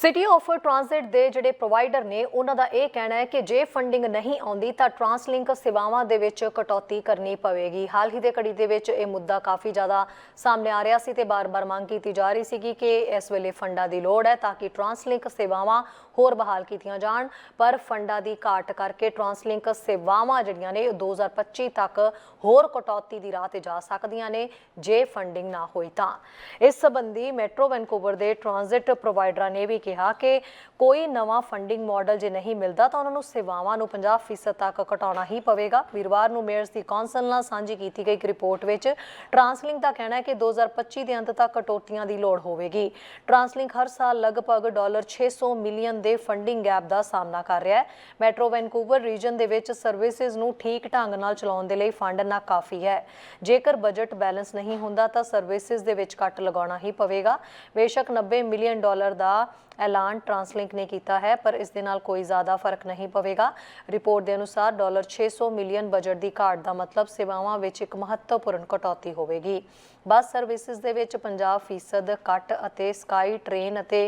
City of transit ਦੇ ਜਿਹੜੇ provider ਨੇ, ਉਹਨਾਂ ਦਾ ਇਹ ਕਹਿਣਾ ਹੈ ਕਿ ਜੇ ਫੰਡਿੰਗ ਨਹੀਂ ਆਉਂਦੀ, ਤਾਂ ਟਰਾਂਸਲਿੰਕ ਸੇਵਾਵਾਂ ਦੇ ਵਿੱਚ ਕਟੌਤੀ ਕਰਨੀ ਪਵੇਗੀ। ਹਾਲ ਹੀ ਦੇ ਘੜੀ ਦੇ ਵਿੱਚ ਇਹ ਮੁੱਦਾ ਕਾਫੀ ਜ਼ਿਆਦਾ ਸਾਹਮਣੇ ਆ ਰਿਹਾ ਸੀ ਤੇ ਬਾਰ-ਬਾਰ ਮੰਗ ਕੀਤੀ ਜਾ ਰਹੀ ਸੀਗੀ ਕਿ ਇਸ ਵੇਲੇ ਫੰਡਾਂ ਦੀ ਲੋੜ ਹੈ ਤਾਂ ਕਿ ਟਰਾਂਸਲਿੰਕ ਸੇਵਾਵਾਂ ਹੋਰ ਬਹਾਲ ਕੀਤੀਆਂ ਜਾਣ। ਪਰ ਫੰਡਾਂ ਦੀ ਘਾਟ ਕਰਕੇ ਟਰਾਂਸਲਿੰਕ ਸੇਵਾਵਾਂ ਜਿਹੜੀਆਂ ਨੇ, ਉਹ 2025 ਤੱਕ ਹੋਰ ਕਟੌਤੀ ਦੀ ਰਾਹ ਤੇ ਜਾ ਸਕਦੀਆਂ ਨੇ, ਜੇ ਫੰਡਿੰਗ ਨਾ ਹੋਈ ਤਾਂ। ਇਸ ਸੰਬੰਧੀ ਮੈਟਰੋ ਵੈਨਕੂਵਰ ਦੇ ਟਰਾਂਜ਼ਿਟ ਪ੍ਰੋਵਾਈਡਰਾਂ ਨੇ ਵੀ ਕਿਹਾ ਕਿ ਕੋਈ ਨਵਾਂ ਫੰਡਿੰਗ ਮਾਡਲ ਜੇ ਨਹੀਂ ਮਿਲਦਾ ਤਾਂ ਉਹਨਾਂ ਨੂੰ ਸੇਵਾਵਾਂ ਨੂੰ 50% ਤੱਕ ਘਟਾਉਣਾ ਹੀ ਪਵੇਗਾ। ਵੀਰਵਾਰ ਨੂੰ ਮੇਅਰਸ ਦੀ ਕੌਂਸਲ ਨਾਲ ਸਾਂਝੀ ਕੀਤੀ ਗਈ ਇੱਕ ਰਿਪੋਰਟ ਵਿੱਚ ਟਰਾਂਸਲਿੰਕ ਦਾ ਕਹਿਣਾ ਹੈ ਕਿ 2025 ਦੇ ਅੰਤ ਤੱਕ ਕਟੌਤੀਆਂ ਦੀ ਲੋੜ ਹੋਵੇਗੀ। ਟਰਾਂਸਲਿੰਕ ਹਰ ਸਾਲ ਲਗਭਗ ਡਾਲਰ 600 ਮਿਲੀਅਨ ਦੇ ਫੰਡਿੰਗ ਗੈਪ ਦਾ ਸਾਹਮਣਾ ਕਰ ਰਿਹਾ ਹੈ। ਮੈਟਰੋ ਵੈਨਕੂਵਰ ਰੀਜਨ ਦੇ ਵਿੱਚ ਸਰਵਿਸਿਜ਼ ਨੂੰ ਠੀਕ ਢੰਗ ਨਾਲ ਚਲਾਉਣ ਦੇ ਲਈ ਫੰਡ ਨਾ ਕਾਫੀ ਹੈ। ਜੇਕਰ ਬਜਟ ਬੈਲੈਂਸ ਨਹੀਂ ਹੁੰਦਾ ਤਾਂ ਸਰਵਿਸਿਜ਼ ਦੇ ਵਿੱਚ ਕੱਟ ਲਗਾਉਣਾ ਹੀ ਪਵੇਗਾ। ਬੇਸ਼ੱਕ 90 ਮਿਲੀਅਨ ਡਾਲਰ ਦਾ ਐਲਾਨ ਟਰਾਂਸਲਿੰਕ ਨੇ ਕੀਤਾ ਹੈ, ਪਰ ਇਸ ਦੇ ਨਾਲ ਕੋਈ ਜ਼ਿਆਦਾ ਫ਼ਰਕ ਨਹੀਂ ਪਵੇਗਾ। ਰਿਪੋਰਟ ਦੇ ਅਨੁਸਾਰ ਡਾਲਰ 600 ਮਿਲੀਅਨ ਬਜਟ ਦੀ ਘਾਟ ਦਾ ਮਤਲਬ ਸੇਵਾਵਾਂ ਵਿੱਚ ਇੱਕ ਮਹੱਤਵਪੂਰਨ ਕਟੌਤੀ ਹੋਵੇਗੀ। ਬੱਸ ਸਰਵਿਸਿਜ਼ ਦੇ ਵਿੱਚ 50% ਕੱਟ ਅਤੇ ਸਕਾਈ ਟ੍ਰੇਨ ਅਤੇ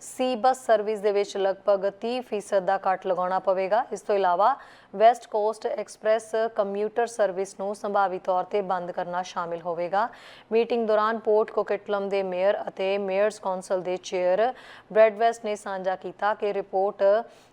ਸੀ ਬੱਸ ਸਰਵਿਸ ਦੇ ਵਿੱਚ ਲਗਭਗ 30% ਦਾ ਕੱਟ ਲਗਾਉਣਾ ਪਵੇਗਾ। ਇਸ ਤੋਂ ਇਲਾਵਾ West Coast Express commuter service ਨੂੰ ਸੰਭਾਵੀ ਤੌਰ ਤੇ ਬੰਦ ਕਰਨਾ ਸ਼ਾਮਿਲ ਹੋਵੇਗਾ। ਮੀਟਿੰਗ ਦੌਰਾਨ ਪੋਰਟ ਕੋਕਟਲਮ ਦੇ ਮੇਅਰ ਅਤੇ ਮੇਅਰਸ ਕੌਂਸਲ ਦੇ ਚੇਅਰ ਬ੍ਰੈਡਵੈਸਟ ਨੇ ਸਾਂਝਾ ਕੀਤਾ ਕਿ ਰਿਪੋਰਟ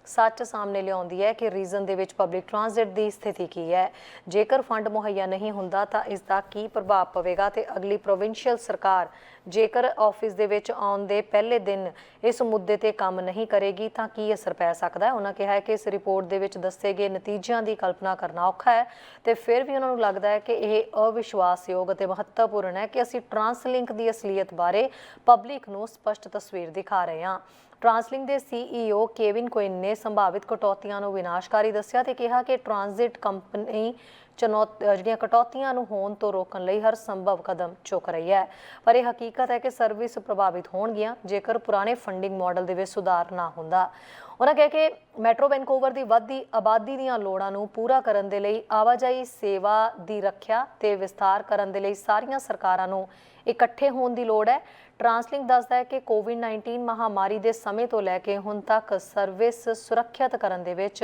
ਸੱਚ ਸਾਹਮਣੇ ਲਿਆਉਂਦੀ ਹੈ ਕਿ ਰੀਜਨ ਦੇ ਵਿੱਚ ਪਬਲਿਕ ਟਰਾਂਜ਼ਿਟ ਦੀ ਸਥਿਤੀ ਕੀ ਹੈ। ਜੇਕਰ ਫੰਡ ਮੁਹੱਈਆ ਨਹੀਂ ਹੁੰਦਾ ਤਾਂ ਇਸ ਦਾ ਕੀ ਪ੍ਰਭਾਵ ਪਵੇਗਾ ਤੇ ਅਗਲੀ ਪ੍ਰੋਵਿੰਸ਼ੀਅਲ ਸਰਕਾਰ ਜੇਕਰ ਆਫਿਸ ਦੇ ਵਿੱਚ ਆਉਣ ਦੇ ਪਹਿਲੇ ਦਿਨ ਇਸ ਮੁੱਦੇ ਤੇ ਕੰਮ ਨਹੀਂ ਕਰੇਗੀ ਤਾਂ ਕੀ ਅਸਰ ਪੈ ਸਕਦਾ ਹੈ? ਉਹਨਾਂ ਕਿਹਾ ਹੈ ਕਿ ਇਸ ਰਿਪੋਰਟ ਦੇ ਵਿੱਚ ਦੱਸੇ ਗਏ ਨਤੀਜਿਆਂ ਦੀ ਕਲਪਨਾ ਕਰਨਾ ਔਖਾ ਹੈ ਤੇ ਫਿਰ ਵੀ ਉਹਨਾਂ ਨੂੰ ਲੱਗਦਾ ਹੈ ਕਿ ਇਹ ਅਵਿਸ਼ਵਾਸਯੋਗ ਅਤੇ ਮਹੱਤਵਪੂਰਨ ਹੈ ਕਿ ਅਸੀਂ ਟਰਾਂਸਲਿੰਕ ਦੀ ਅਸਲੀਅਤ ਬਾਰੇ ਪਬਲਿਕ ਨੂੰ ਸਪਸ਼ਟ ਤਸਵੀਰ ਦਿਖਾ ਰਹੇ ਹਾਂ। ਟਰਾਂਸਲਿੰਕ ਦੇ ਸੀਈਓ ਕੇਵਿਨ ਕੁਇਨ ਨੇ ਸੰਭਾਵਿਤ ਕਟੌਤੀਆਂ ਨੂੰ ਵਿਨਾਸ਼ਕਾਰੀ ਦੱਸਿਆ ਤੇ ਕਿਹਾ ਕਿ ਟ੍ਰਾਂਜਿਟ ਕੰਪਨੀ ਚੁਣੌਤ ਜਿਹੜੀਆਂ ਕਟੌਤੀਆਂ ਨੂੰ ਹੋਣ ਤੋਂ ਰੋਕਣ ਲਈ ਹਰ ਸੰਭਵ ਕਦਮ ਚੁੱਕ ਰਹੀ ਹੈ। ਪਰ ਇਹ ਹਕੀਕਤ ਹੈ ਕਿ ਸਰਵਿਸ ਪ੍ਰਭਾਵਿਤ ਹੋਣਗੀਆਂ ਜੇਕਰ ਪੁਰਾਣੇ ਫੰਡਿੰਗ ਮਾਡਲ ਦੇ ਵਿੱਚ ਸੁਧਾਰ ਨਾ ਹੁੰਦਾ। ਉਹਨਾਂ ਕਿਹਾ ਕਿ ਮੈਟਰੋ ਵੈਨਕੂਵਰ ਦੀ ਵੱਧਦੀ ਆਬਾਦੀ ਦੀਆਂ ਲੋੜਾਂ ਨੂੰ ਪੂਰਾ ਕਰਨ ਦੇ ਲਈ ਆਵਾਜਾਈ ਸੇਵਾ ਦੀ ਰੱਖਿਆ ਤੇ ਵਿਸਥਾਰ ਕਰਨ ਦੇ ਲਈ ਸਾਰੀਆਂ ਸਰਕਾਰਾਂ ਨੂੰ ਇਕੱਠੇ ਹੋਣ ਦੀ ਲੋੜ ਹੈ। ਟਰਾਂਸਲਿੰਕ ਦੱਸਦਾ ਹੈ ਕਿ ਕੋਵਿਡ-19 ਮਹਾਮਾਰੀ ਦੇ ਸਮੇਂ ਤੋਂ ਲੈ ਕੇ ਹੁਣ ਤੱਕ ਸਰਵਿਸ ਸੁਰੱਖਿਅਤ ਕਰਨ ਦੇ ਵਿੱਚ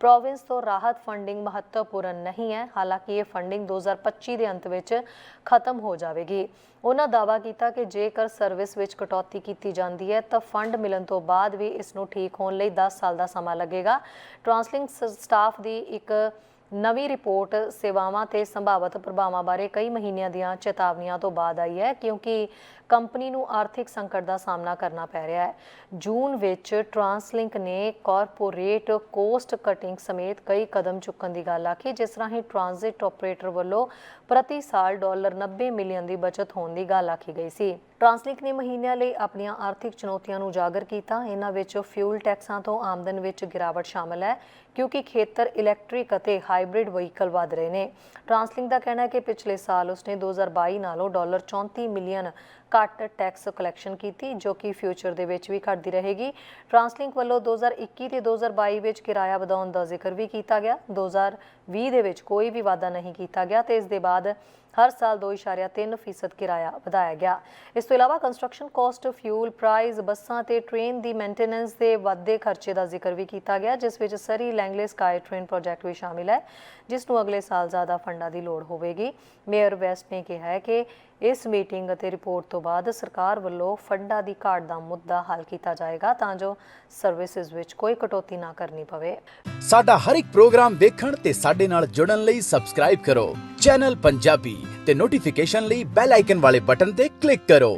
ਪ੍ਰੋਵਿੰਸ ਤੋਂ ਰਾਹਤ ਫੰਡਿੰਗ ਮਹੱਤਵਪੂਰਨ ਨਹੀਂ ਹੈ। ਹਾਲਾਂਕਿ ਇਹ ਫੰਡਿੰਗ 2025 ਦੇ ਅੰਤ ਵਿੱਚ ਖਤਮ ਹੋ ਜਾਵੇਗੀ। ਉਹਨਾਂ ਦਾਅਵਾ ਕੀਤਾ ਕਿ ਜੇਕਰ ਸਰਵਿਸ ਵਿੱਚ ਕਟੌਤੀ ਕੀਤੀ ਜਾਂਦੀ ਹੈ, ਤਾਂ ਫੰਡ ਮਿਲਣ ਤੋਂ ਬਾਅਦ ਵੀ ਇਸ ਨੂੰ ਠੀਕ ਹੋਣ ਲਈ 10 ਸਾਲ ਦਾ ਸਮਾਂ ਲੱਗੇਗਾ। ਟ੍ਰਾਂਸਲਿੰਗ ਸਟਾਫ ਦੀ ਇੱਕ ਨਵੀਂ ਰਿਪੋਰਟ ਸੇਵਾਵਾਂ ਤੇ ਸੰਭਾਵਤ ਪ੍ਰਭਾਵਾਂ ਬਾਰੇ ਕਈ ਮਹੀਨਿਆਂ ਦੀਆਂ ਚੇਤਾਵਨੀਆਂ ਤੋਂ ਬਾਅਦ ਆਈ ਹੈ, ਕਿਉਂਕਿ ਕੰਪਨੀ ਨੂੰ ਆਰਥਿਕ ਸੰਕਟ ਦਾ ਸਾਹਮਣਾ ਕਰਨਾ ਪੈ ਰਿਹਾ ਹੈ। ਜੂਨ ਵਿੱਚ ਟਰਾਂਸਲਿੰਕ ਨੇ ਕਾਰਪੋਰੇਟ ਕੋਸਟ ਕਟਿੰਗ ਸਮੇਤ ਕਈ ਕਦਮ ਚੁੱਕਣ ਦੀ ਗੱਲ ਆਖੀ, ਜਿਸ ਰਾਹੀਂ ਟਰਾਂਜ਼ਿਟ ਆਪਰੇਟਰ ਵੱਲੋਂ ਪ੍ਰਤੀ ਸਾਲ ਡਾਲਰ 90 ਮਿਲੀਅਨ ਦੀ ਬਚਤ ਹੋਣ ਦੀ ਗੱਲ ਆਖੀ ਗਈ ਸੀ। ਟਰਾਂਸਲਿੰਕ ਨੇ ਮਹੀਨਿਆਂ ਲਈ ਆਪਣੀਆਂ ਆਰਥਿਕ ਚੁਣੌਤੀਆਂ ਨੂੰ ਉਜਾਗਰ ਕੀਤਾ। ਇਹਨਾਂ ਵਿੱਚ ਫਿਊਲ ਟੈਕਸਾਂ ਤੋਂ ਆਮਦਨ ਵਿੱਚ ਗਿਰਾਵਟ ਸ਼ਾਮਲ ਹੈ, ਕਿਉਂਕਿ ਖੇਤਰ ਇਲੈਕਟ੍ਰਿਕ ਅਤੇ ਹਾਈਬ੍ਰਿਡ ਵਹੀਕਲ ਵਧ ਰਹੇ ਨੇ। ਟਰਾਂਸਲਿੰਕ ਦਾ ਕਹਿਣਾ ਹੈ ਕਿ ਪਿਛਲੇ ਸਾਲ ਉਸਨੇ 2022 ਨਾਲੋਂ ਡਾਲਰ 34 ਮਿਲੀਅਨ ਘੱਟ ਟੈਕਸ ਕਲੈਕਸ਼ਨ ਕੀਤੀ, ਜੋ ਕਿ ਫਿਊਚਰ ਦੇ ਵਿੱਚ ਵੀ ਘਟਦੀ ਰਹੇਗੀ। ਟਰਾਂਸਲਿੰਕ ਵੱਲੋਂ 2021 ਤੇ 2022 ਵਿੱਚ ਕਿਰਾਇਆ ਵਧਾਉਣ ਦਾ ਜ਼ਿਕਰ ਵੀ ਕੀਤਾ ਗਿਆ। 2020 ਦੇ ਵਿੱਚ ਕੋਈ ਵੀ ਵਾਅਦਾ ਨਹੀਂ ਕੀਤਾ ਗਿਆ ਤੇ ਇਸ ਦੇ ਬਾਅਦ ਹਰ ਸਾਲ 2.3% ਕਿਰਾਇਆ ਵਧਾਇਆ ਗਿਆ। ਇਸ ਤੋਂ ਇਲਾਵਾ ਕੰਸਟਰਕਸ਼ਨ ਕਾਸਟ ਫਿਊਲ ਪ੍ਰਾਈਸ ਬੱਸਾਂ ਤੇ ਟ੍ਰੇਨ ਦੀ ਮੇਨਟੇਨੈਂਸ ਦੇ ਵਾਧੇ ਖਰਚੇ ਦਾ ਜ਼ਿਕਰ ਵੀ ਕੀਤਾ ਗਿਆ, ਜਿਸ ਵਿੱਚ Surrey Langley SkyTrain project ਵੀ ਸ਼ਾਮਿਲ ਹੈ, ਜਿਸ ਨੂੰ ਅਗਲੇ ਸਾਲ ਜ਼ਿਆਦਾ ਫੰਡਾਂ ਦੀ ਲੋੜ ਹੋਵੇਗੀ। ਮੇਅਰ ਵੈਸਟ ਨੇ ਕਿਹਾ ਹੈ ਕਿ ਇਸ ਮੀਟਿੰਗ ਅਤੇ ਰਿਪੋਰਟ ਤੋਂ ਬਾਅਦ ਸਰਕਾਰ ਵੱਲੋਂ ਫੰਡਾਂ ਦੀ ਘਾਟ ਦਾ ਮੁੱਦਾ ਹੱਲ ਕੀਤਾ ਜਾਏਗਾ ਤਾਂ ਜੋ ਸਰਵਿਸਿਜ਼ ਵਿੱਚ ਕੋਈ ਕਟੌਤੀ ਨਾ ਕਰਨੀ ਪਵੇ। ਸਾਡਾ ਹਰ ਇੱਕ ਪ੍ਰੋਗਰਾਮ ਵੇਖਣ ਤੇ ਸਾਡੇ ਨਾਲ ਜੁੜਨ ਲਈ ਸਬਸਕ੍ਰਾਈਬ ਕਰੋ। ਚੈਨਲ ਪੰਜਾਬੀ ਤੇ ਨੋਟੀਫਿਕੇਸ਼ਨ ਲਈ ਬੈਲ ਆਈਕਨ ਵਾਲੇ ਬਟਨ ਤੇ ਕਲਿੱਕ ਕਰੋ।